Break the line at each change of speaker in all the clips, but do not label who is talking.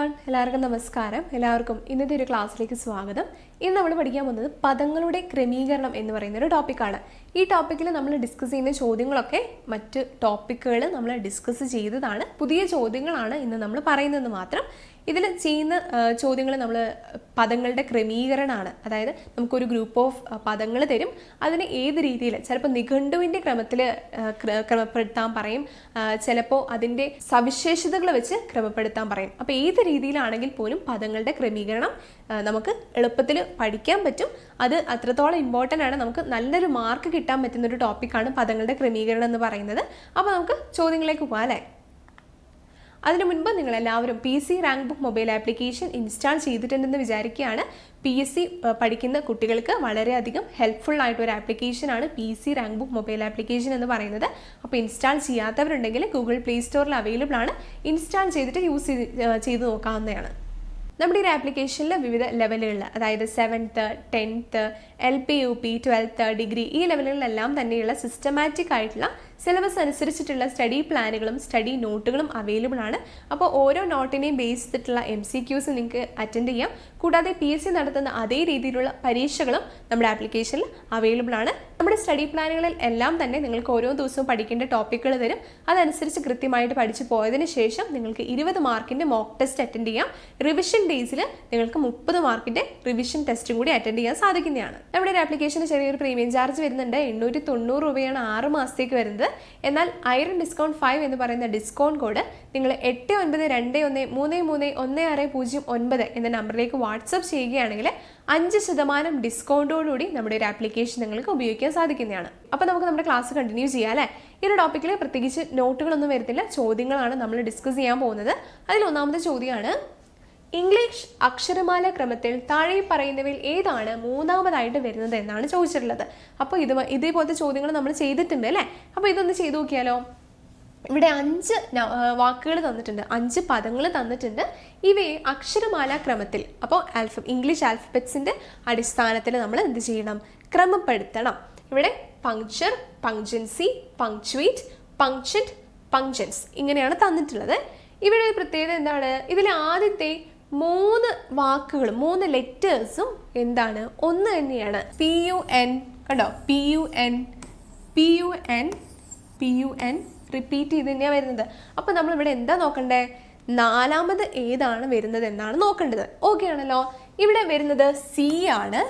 എല്ലാവർക്കും നമസ്കാരം. എല്ലാവർക്കും ഇന്നത്തെ ഒരു ക്ലാസ്സിലേക്ക് സ്വാഗതം. ഇന്ന് നമ്മൾ പഠിക്കാൻ പോകുന്നത് പദങ്ങളുടെ ക്രമീകരണം എന്ന് പറയുന്ന ഒരു ടോപ്പിക്കാണ് ഈ ടോപ്പിക്കിൽ നമ്മൾ ഡിസ്കസ് ചെയ്യുന്ന ചോദ്യങ്ങളൊക്കെ മറ്റ് ടോപ്പിക്കുകൾ നമ്മൾ ഡിസ്കസ് ചെയ്തതാണ്. പുതിയ ചോദ്യങ്ങളാണ് ഇന്ന് നമ്മൾ പറയുന്നത് മാത്രം. ഇതിൽ ചെയ്യുന്ന ചോദ്യങ്ങൾ നമ്മൾ പദങ്ങളുടെ ക്രമീകരണമാണ് അതായത് നമുക്കൊരു ഗ്രൂപ്പ് ഓഫ് പദങ്ങൾ തരും. അതിന് ഏത് രീതിയിൽ ചിലപ്പോൾ നിഘണ്ടുവിന്റെ ക്രമത്തിൽ ക്രമപ്പെടുത്താൻ പറയും. ചിലപ്പോൾ അതിന്റെ സവിശേഷതകൾ വെച്ച് ക്രമപ്പെടുത്താൻ പറയും. അപ്പോൾ ഏത് രീതിയിലാണെങ്കിൽ പോലും പദങ്ങളുടെ ക്രമീകരണം നമുക്ക് എളുപ്പത്തിൽ പഠിക്കാൻ പറ്റും. അത് അത്രത്തോളം ഇമ്പോർട്ടന്റ് ആണ്. നമുക്ക് നല്ലൊരു മാർക്ക് കിട്ടാൻ പറ്റുന്ന ഒരു ടോപ്പിക്കാണ് പദങ്ങളുടെ ക്രമീകരണം എന്ന് പറയുന്നത്. അപ്പോൾ നമുക്ക് ചോദ്യങ്ങളിലേക്ക് പോകാം അല്ലേ? അതിനു മുൻപ് നിങ്ങൾ എല്ലാവരും P C rank book mobile application install ചെയ്തിട്ടുണ്ടെന്ന് വിചാരിക്കുകയാണ്. പി എസ് സി പഠിക്കുന്ന കുട്ടികൾക്ക് വളരെയധികം ഹെൽപ്ഫുൾ ആയിട്ട് ഒരു ആപ്ലിക്കേഷനാണ് P C rank book mobile application എന്ന് പറയുന്നത്. അപ്പോൾ ഇൻസ്റ്റാൾ ചെയ്യാത്തവരുണ്ടെങ്കിൽ ഗൂഗിൾ പ്ലേ സ്റ്റോറിൽ അവൈലബിൾ ആണ്. ഇൻസ്റ്റാൾ ചെയ്തിട്ട് യൂസ് ചെയ്ത് നോക്കാവുന്നതാണ്. നമ്മുടെ ഈ ആപ്ലിക്കേഷനിൽ വിവിധ ലെവലുകളിൽ അതായത് seventh tenth L P U P twelfth degree ഈ ലെവലുകളിലെല്ലാം തന്നെയുള്ള സിസ്റ്റമാറ്റിക് ആയിട്ടുള്ള സിലബസ് അനുസരിച്ചിട്ടുള്ള സ്റ്റഡി പ്ലാനുകളും സ്റ്റഡി നോട്ടുകളും അവൈലബിൾ ആണ്. അപ്പോൾ ഓരോ നോട്ടിനെയും ബേസ് ചെയ്തിട്ടുള്ള എം സി ക്യൂസ് നിങ്ങൾക്ക് അറ്റൻഡ് ചെയ്യാം. കൂടാതെ പി എസ് സി നടത്തുന്ന അതേ രീതിയിലുള്ള പരീക്ഷകളും നമ്മുടെ ആപ്ലിക്കേഷനിൽ അവൈലബിൾ ആണ്. നമ്മുടെ സ്റ്റഡി പ്ലാനുകളിൽ എല്ലാം തന്നെ നിങ്ങൾക്ക് ഓരോ ദിവസവും പഠിക്കേണ്ട ടോപ്പിക്കുകൾ തരും. അതനുസരിച്ച് കൃത്യമായിട്ട് പഠിച്ചു പോയതിന് ശേഷം നിങ്ങൾക്ക് ഇരുപത് മാർക്കിന്റെ മോക്ക് ടെസ്റ്റ് അറ്റൻഡ് ചെയ്യാം. റിവിഷൻ ഡേയ്സിൽ നിങ്ങൾക്ക് മുപ്പത് മാർക്കിന്റെ റിവിഷൻ ടെസ്റ്റും കൂടി അറ്റൻഡ് ചെയ്യാൻ സാധിക്കുന്നതാണ്. നമ്മുടെ ഒരു ആപ്ലിക്കേഷന് ചെറിയൊരു പ്രീമിയം ചാർജ് വരുന്നുണ്ട്. എണ്ണൂറ്റി തൊണ്ണൂറ് രൂപയാണ് ആറ് മാസത്തേക്ക് വരുന്നത്. എന്നാൽ ഐറൺ ഡിസ്കൗണ്ട് ഫൈവ് എന്ന് പറയുന്ന ഡിസ്കൗണ്ട് കോഡ് നിങ്ങൾ എട്ട് ഒൻപത് രണ്ട് ഒന്ന് മൂന്ന് മൂന്ന് ഒന്ന് ആറ് പൂജ്യം ഒൻപത് എന്ന നമ്പറിലേക്ക് വാട്സപ്പ് ചെയ്യുകയാണെങ്കിൽ അഞ്ച് ശതമാനം ഡിസ്കൗണ്ടോടുകൂടി നമ്മുടെ ഒരു ആപ്ലിക്കേഷൻ നിങ്ങൾക്ക് ഉപയോഗിക്കാൻ സാധിക്കുന്നതാണ്. അപ്പോൾ നമുക്ക് നമ്മുടെ ക്ലാസ് കണ്ടിന്യൂ ചെയ്യാം അല്ലേ? ഈ ഒരു ടോപ്പിക്കിൽ പ്രത്യേകിച്ച് നോട്ടുകളൊന്നും വരത്തില്ല. ചോദ്യങ്ങളാണ് നമ്മൾ ഡിസ്കസ് ചെയ്യാൻ പോകുന്നത്. അതിൽ ഒന്നാമത്തെ ചോദ്യമാണ് ഇംഗ്ലീഷ് അക്ഷരമാല ക്രമത്തിൽ താഴെ പറയുന്നവയിൽ ഏതാണ് മൂന്നാമതായിട്ട് വരുന്നത് എന്നാണ് ചോദിച്ചിട്ടുള്ളത്. അപ്പോൾ ഇത് ഇതേപോലത്തെ ചോദ്യങ്ങൾ നമ്മൾ ചെയ്തിട്ടുണ്ട് അല്ലേ? അപ്പോൾ ഇതൊന്ന് ചെയ്തു നോക്കിയാലോ. ഇവിടെ അഞ്ച് വാക്കുകൾ തന്നിട്ടുണ്ട്. അഞ്ച് പദങ്ങൾ തന്നിട്ടുണ്ട്. ഇവയെ അക്ഷരമാല ക്രമത്തിൽ അപ്പോൾ ആൽഫ ഇംഗ്ലീഷ് ആൽഫബറ്റ്സിന്റെ അടിസ്ഥാനത്തിൽ നമ്മൾ എന്ത് ചെയ്യണം? ക്രമപ്പെടുത്തണം. ഇവിടെ പങ്ക്ചർ പങ്ക്ജൻസി പങ്ക്ച്വേറ്റ് പങ്ക്ചറ്റ് പങ്ക്ജൻസ് ഇങ്ങനെയാണ് തന്നിട്ടുള്ളത്. ഇവിടെ പ്രത്യേകത എന്താണ്? ഇതിലെ ആദ്യത്തെ മൂന്ന് വാക്കുകളും മൂന്ന് ലെറ്റേഴ്സും എന്താണ്? ഒന്ന് തന്നെയാണ്. പി യു എൻ കണ്ടോ? P U N P U N P U N repeat ചെയ്ത് തന്നെയാണ് വരുന്നത്. അപ്പോൾ നമ്മൾ ഇവിടെ എന്താ നോക്കണ്ടേ? നാലാമത് ഏതാണ് വരുന്നത് എന്നാണ് നോക്കേണ്ടത്. ഓക്കെ ആണല്ലോ? ഇവിടെ വരുന്നത് സി ആണ്.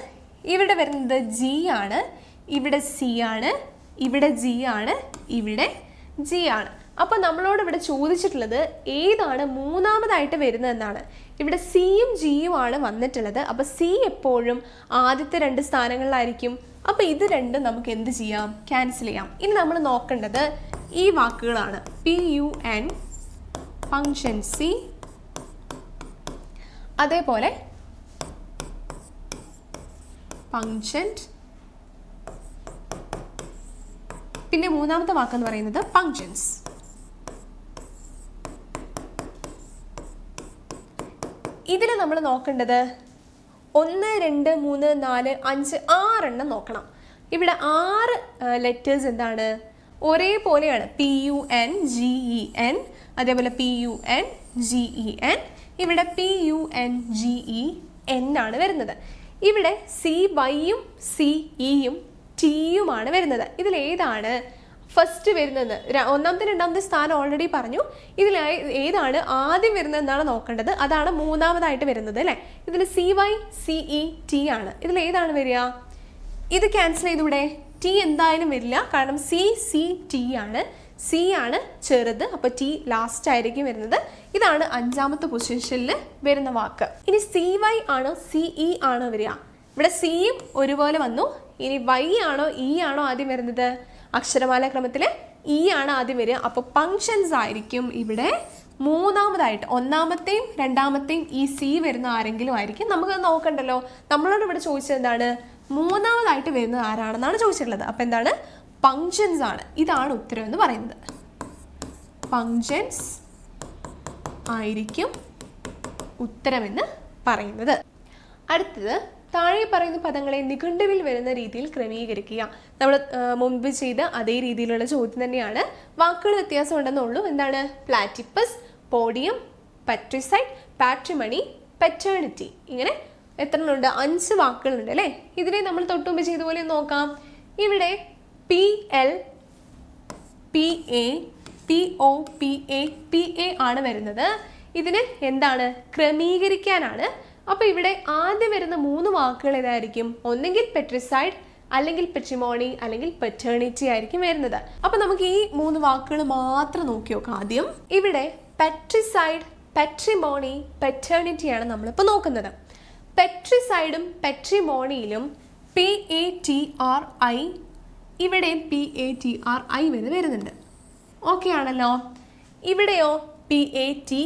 ഇവിടെ വരുന്നത് ജി ആണ്. ഇവിടെ സി ആണ്. ഇവിടെ ജി ആണ്. ഇവിടെ ജി ആണ്. അപ്പോൾ നമ്മളോട് ഇവിടെ ചോദിച്ചിട്ടുള്ളത് ഏതാണ് മൂന്നാമതായിട്ട് വരുന്നതെന്നാണ് ഇവിടെ സിയും ജിയും ആണ് വന്നിട്ടുള്ളത്. അപ്പോൾ സി എപ്പോഴും ആദ്യത്തെ രണ്ട് സ്ഥാനങ്ങളിലായിരിക്കും. അപ്പോൾ ഇത് രണ്ടും നമുക്ക് എന്ത് ചെയ്യാം? ക്യാൻസൽ ചെയ്യാം. ഇനി നമ്മൾ നോക്കേണ്ടത് ഈ വാക്കുകളാണ്. പി യു എൻ ഫങ്ഷൻസി അതേപോലെ പങ്ക്ഷന്റ് പിന്നെ മൂന്നാമത്തെ വാക്കെന്ന് പറയുന്നത് പങ്ക്ഷൻസ് ഇതിൽ നമ്മൾ നോക്കേണ്ടത് ഒന്ന് രണ്ട് മൂന്ന് നാല് അഞ്ച് ആറെണ്ണം നോക്കണം. ഇവിടെ ആറ് ലെറ്റേഴ്സ് എന്താണ്? ഒരേപോലെയാണ്. P U N G E N അതേപോലെ P U N G E N ഇവിടെ P U N G E N ആണ് വരുന്നത്. ഇവിടെ സി വൈയും സി ഇയും ടിയുമാണ് വരുന്നത്. ഇതിൽ ഏതാണ് ഫസ്റ്റ് വരുന്നത് ഒന്നാമത്തെ രണ്ടാമത്തെ സ്ഥാനം ഓൾറെഡി പറഞ്ഞു. ഇതിൽ ഏതാണ് ആദ്യം വരുന്നത് എന്നാണ് നോക്കേണ്ടത്. അതാണ് മൂന്നാമതായിട്ട് വരുന്നത് അല്ലേ? ഇതിൽ C Y C E T ആണ്. ഇതിൽ ഏതാണ് വരിക? ഇത് ക്യാൻസൽ ചെയ്തൂടെ. ടി എന്തായാലും വരില്ല. കാരണം സി സി ടി ആണ്. സി ആണ് ചെറുത്. അപ്പോൾ ടി ലാസ്റ്റ് ആയിരിക്കും വരുന്നത്. ഇതാണ് അഞ്ചാമത്തെ പൊസിഷനിൽ വരുന്ന വാക്ക്. ഇനി സി വൈ ആണോ സി ഇ ആണോ വരിക? ഇവിടെ സിയും ഒരുപോലെ വന്നു. ഇനി വൈ ആണോ ഇ ആണോ ആദ്യം വരുന്നത്? അക്ഷരമാല ക്രമത്തിൽ ഇ ആണ് ആദ്യം വരിക. അപ്പോൾ ഫങ്ഷൻസ് ആയിരിക്കും ഇവിടെ മൂന്നാമതായിട്ട് ഒന്നാമത്തെയും രണ്ടാമത്തെയും ഈ സി വരുന്ന ആരെങ്കിലും ആയിരിക്കും. നമുക്ക് നോക്കണ്ടല്ലോ. നമ്മളോട് ഇവിടെ ചോദിച്ചത് എന്താണ്? മൂന്നാമതായിട്ട് വരുന്നത് ആരാണെന്നാണ് ചോദിച്ചിട്ടുള്ളത്. അപ്പോൾ എന്താണ്? ഫങ്ഷൻസ് ആണ്. ഇതാണ് ഉത്തരം എന്ന് പറയുന്നത്. ഫങ്ഷൻസ് ആയിരിക്കും ഉത്തരമെന്ന് പറയുന്നത്. അടുത്തത് താഴെ പറയുന്ന പദങ്ങളെ നിഘണ്ടുവിൽ വരുന്ന രീതിയിൽ ക്രമീകരിക്കുക. നമ്മൾ മുമ്പ് ചെയ്ത അതേ രീതിയിലുള്ള ചോദ്യം തന്നെയാണ്. വാക്കുകൾ വ്യത്യാസം ഉണ്ടെന്നുള്ളൂ എന്താണ്? Platypus podium patricide patrimony paternity ഇങ്ങനെ എത്ര ഉണ്ട് അഞ്ച് വാക്കുകളുണ്ട് അല്ലേ? ഇതിനെ നമ്മൾ തൊട്ടുമുമ്പ് ചെയ്ത പോലെ നോക്കാം. ഇവിടെ P L P A P O P A P A ആണ് വരുന്നത്. ഇതിന് എന്താണ്? ക്രമീകരിക്കാനാണ് അപ്പോൾ ഇവിടെ ആദ്യം വരുന്ന മൂന്ന് വാക്കുകൾ ഏതായിരിക്കും? ഒന്നെങ്കിൽ പെട്രിസൈഡ് അല്ലെങ്കിൽ പെട്രിമോണി അല്ലെങ്കിൽ പെറ്റേണിറ്റി ആയിരിക്കും വരുന്നത്. അപ്പോൾ നമുക്ക് ഈ മൂന്ന് വാക്കുകൾ മാത്രം നോക്കി നോക്കാം ആദ്യം. ഇവിടെ പെട്രിസൈഡ് പെട്രിമോണി പെറ്റേണിറ്റിയാണ് നമ്മളിപ്പോൾ നോക്കുന്നത്. പെട്രിസൈഡും പെട്രിമോണിയിലും P A T R I ഇവിടെയും P A T R I വരെ വരുന്നുണ്ട്. ഓക്കെ ആണല്ലോ? ഇവിടെയോ പി എ ടി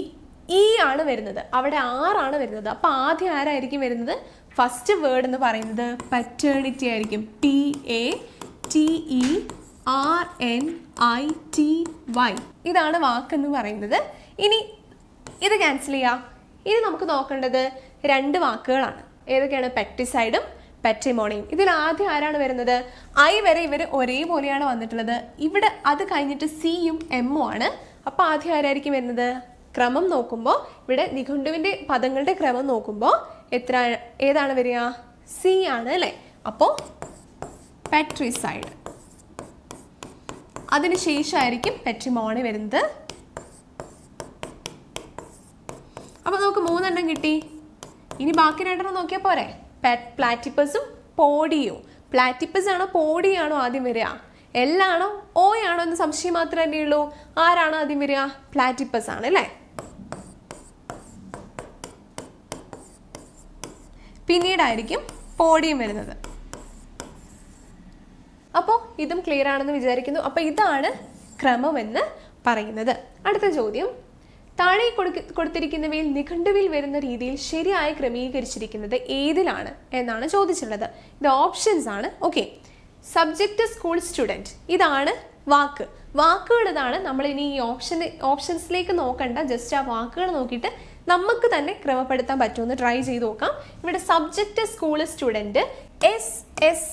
ഇ ആണ് വരുന്നത്. അവിടെ ആറാണ് വരുന്നത്. അപ്പോൾ ആദ്യം ആരായിരിക്കും വരുന്നത്? ഫസ്റ്റ് വേർഡ് എന്ന് പറയുന്നത് പറ്റേണിറ്റി ആയിരിക്കും. P A T E R N I T Y ഇതാണ് വാക്കെന്ന് പറയുന്നത്. ഇനി ഇത് ക്യാൻസൽ ചെയ്യാം. ഇനി നമുക്ക് നോക്കേണ്ടത് രണ്ട് വാക്കുകളാണ്. ഏതൊക്കെയാണ്? പെക്ടിസൈഡും പെട്രിമോണിയും ഇതിൽ ആദ്യം ആരാണ് വരുന്നത്? ഐ വരെ ഇവർ ഒരേപോലെയാണ് വന്നിട്ടുള്ളത്. ഇവിടെ അത് കഴിഞ്ഞിട്ട് സിയും എമ്മും ആണ്. അപ്പോൾ ആദ്യം ആരായിരിക്കും വരുന്നത്? ക്രമം നോക്കുമ്പോൾ ഇവിടെ നിഘണ്ടുവിന്റെ പദങ്ങളുടെ ക്രമം നോക്കുമ്പോൾ എത്ര ഏതാണ് വരിക? സി ആണ് അല്ലേ? അപ്പോൾ പെട്രിസൈഡ് അതിനുശേഷമായിരിക്കും പെട്രിമോണി വരുന്നത്. അപ്പോൾ നമുക്ക് മൂന്നെണ്ണം കിട്ടി. ഇനി ബാക്കി രണ്ടെണ്ണം നോക്കിയാൽ പോരെ പ്ലാറ്റിപ്പസും പോഡിയും പ്ലാറ്റിപ്പസ് ആണോ പോഡിയാണോ ആദ്യം വരിക? എല്ലാണോ ഓ ആണോ എന്ന് സംശയം മാത്രമേ ഉള്ളൂ. ആരാണോ ആദ്യം വരിക? പ്ലാറ്റിപ്പസ് ആണ് അല്ലേ? പിന്നീടായിരിക്കും പോഡിയം വരുന്നത്. അപ്പോൾ ഇതും ക്ലിയർ ആണെന്ന് വിചാരിക്കുന്നു. അപ്പോൾ ഇതാണ് ക്രമമെന്ന് പറയുന്നത്. അടുത്ത ചോദ്യം. താഴെ കൊടുക്ക കൊടുത്തിരിക്കുന്നവയിൽ നിഘണ്ടുവിൽ വരുന്ന രീതിയിൽ ശരിയായി ക്രമീകരിച്ചിരിക്കുന്നത് ഏതിലാണ് എന്നാണ് ചോദിച്ചിട്ടുള്ളത്. ഇത് ഓപ്ഷൻസ് ആണ്. ഓക്കെ സബ്ജക്റ്റ് സ്കൂൾ സ്റ്റുഡന്റ് ഇതാണ് വാക്ക്. വാക്കുകൾ ഇതാണ് നമ്മൾ ഇനി ഈ ഓപ്ഷൻ ഓപ്ഷൻസിലേക്ക് നോക്കണ്ട. ജസ്റ്റ് ആ വാക്കുകൾ നോക്കിയിട്ട് നമുക്ക് തന്നെ ക്രമപ്പെടുത്താൻ പറ്റുമെന്ന് ട്രൈ ചെയ്ത് നോക്കാം. ഇവിടെ subject school student S S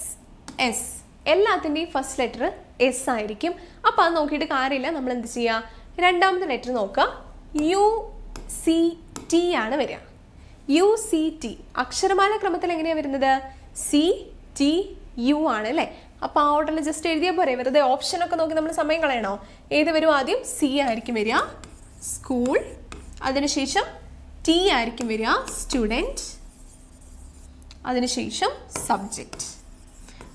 S എല്ലാത്തിന്റെയും ഫസ്റ്റ് ലെറ്റർ എസ് ആയിരിക്കും. അപ്പോൾ അത് നോക്കിയിട്ട് കാര്യമില്ല. നമ്മൾ എന്ത് ചെയ്യുക രണ്ടാമത്തെ ലെറ്റർ നോക്കുക. യു സി ടി ആണ് വരിക. യു സി ടി അക്ഷരമാല ക്രമത്തിൽ എങ്ങനെയാണ് വരുന്നത്? സി ടി യു ആണ് അല്ലേ? അപ്പോൾ ആ ഓർഡറിൽ ജസ്റ്റ് എഴുതിയാൽ പോരെ. വെറുതെ ഓപ്ഷനൊക്കെ നോക്കി നമ്മൾ സമയം കളയണോ? ഏത് വരും ആദ്യം? സി ആയിരിക്കും വരിക. സ്കൂൾ അതിനുശേഷം ടി ആയിരിക്കും വരിക സ്റ്റുഡന്റ് അതിനുശേഷം സബ്ജക്റ്റ്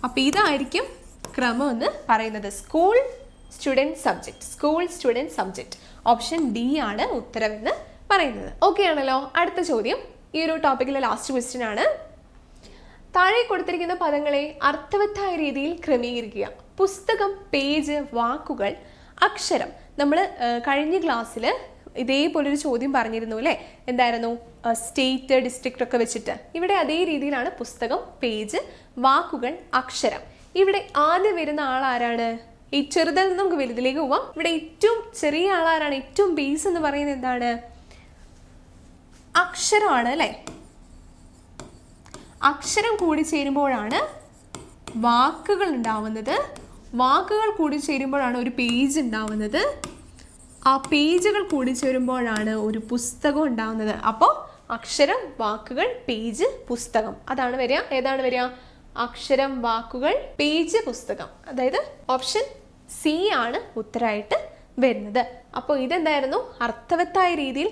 അപ്പോൾ ഇതായിരിക്കും ക്രമം എന്ന് പറയുന്നത്. School student subject school student subject option D ആണ് ഉത്തരവെന്ന് പറയുന്നത്. ഓക്കെ ആണല്ലോ? അടുത്ത ചോദ്യം. ഈ ഒരു ടോപ്പിക്കിലെ ലാസ്റ്റ് ക്വസ്റ്റ്യൻ ആണ്. താഴെ കൊടുത്തിരിക്കുന്ന പദങ്ങളെ അർത്ഥവത്തായ രീതിയിൽ ക്രമീകരിക്കുക. പുസ്തകം പേജ് വാക്കുകൾ അക്ഷരം. നമ്മൾ കഴിഞ്ഞ ക്ലാസ്സിൽ ഇതേപോലൊരു ചോദ്യം പറഞ്ഞിരുന്നു അല്ലേ? എന്തായിരുന്നു? സ്റ്റേറ്റ് ഡിസ്ട്രിക്റ്റ് ഒക്കെ വെച്ചിട്ട്. ഇവിടെ അതേ രീതിയിലാണ് പുസ്തകം പേജ് വാക്കുകൾ അക്ഷരം. ഇവിടെ ആദ്യം വരുന്ന ആൾ ആരാണ് ഈ ചെറുതിൽ നിന്ന് നമുക്ക് വലുതിലേക്ക് പോവാം. ഇവിടെ ഏറ്റവും ചെറിയ ആളാരാണ്? ഏറ്റവും ബേസ് എന്ന് പറയുന്നത് എന്താണ്? അക്ഷരമാണ് അല്ലേ? അക്ഷരം കൂടി ചേരുമ്പോഴാണ് വാക്കുകൾ ഉണ്ടാവുന്നത്. വാക്കുകൾ കൂടി ചേരുമ്പോഴാണ് ഒരു പേജ് ഉണ്ടാവുന്നത്. ആ പേജുകൾ കൂടി ചേരുമ്പോഴാണ് ഒരു പുസ്തകം ഉണ്ടാവുന്നത്. അപ്പോൾ അക്ഷരം വാക്കുകൾ പേജ് പുസ്തകം. അതാണ് വരിക. ഏതാണ് വരിക? അക്ഷരം വാക്കുകൾ പേജ് പുസ്തകം. അതായത് ഓപ്ഷൻ സി ആണ് ഉത്തരമായിട്ട് വരുന്നത്. അപ്പോൾ ഇതെന്തായിരുന്നു? അർത്ഥവത്തായ രീതിയിൽ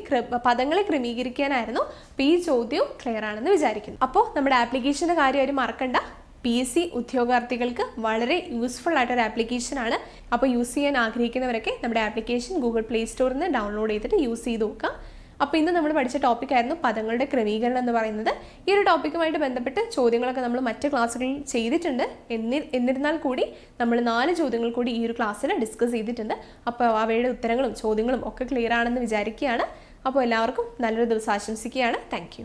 പദങ്ങളെ ക്രമീകരിക്കാനായിരുന്നു അപ്പോൾ ഈ ചോദ്യവും ക്ലിയർ ആണെന്ന് വിചാരിക്കുന്നു. അപ്പോൾ നമ്മുടെ ആപ്ലിക്കേഷന്റെ കാര്യം ആരും മറക്കണ്ട. പി എസ് സി ഉദ്യോഗാർത്ഥികൾക്ക് വളരെ യൂസ്ഫുൾ ആയിട്ടൊരു ആപ്ലിക്കേഷനാണ് അപ്പോൾ യൂസ് ചെയ്യാൻ ആഗ്രഹിക്കുന്നവരൊക്കെ നമ്മുടെ ആപ്ലിക്കേഷൻ ഗൂഗിൾ പ്ലേ സ്റ്റോറിൽ നിന്ന് ഡൗൺലോഡ് ചെയ്തിട്ട് യൂസ് ചെയ്ത് നോക്കുക. അപ്പോൾ ഇന്ന് നമ്മൾ പഠിച്ച ടോപ്പിക്കായിരുന്നു പദങ്ങളുടെ ക്രമീകരണം എന്ന് പറയുന്നത്. ഈ ഒരു ടോപ്പിക്കുമായിട്ട് ബന്ധപ്പെട്ട് ചോദ്യങ്ങളൊക്കെ നമ്മൾ മറ്റ് ക്ലാസ്സുകളിൽ ചെയ്തിട്ടുണ്ട്. എന്നി എന്നിരുന്നാൽ കൂടി നമ്മൾ നാല് ചോദ്യങ്ങൾ കൂടി ഈ ഒരു ക്ലാസ്സിൽ ഡിസ്കസ് ചെയ്തിട്ടുണ്ട്. അപ്പോൾ അവയുടെ ഉത്തരങ്ങളും ചോദ്യങ്ങളും ഒക്കെ ക്ലിയർ ആണെന്ന് വിചാരിക്കുകയാണ്. അപ്പോൾ എല്ലാവർക്കും നല്ലൊരു ദിവസം ആശംസിക്കുകയാണ്. താങ്ക്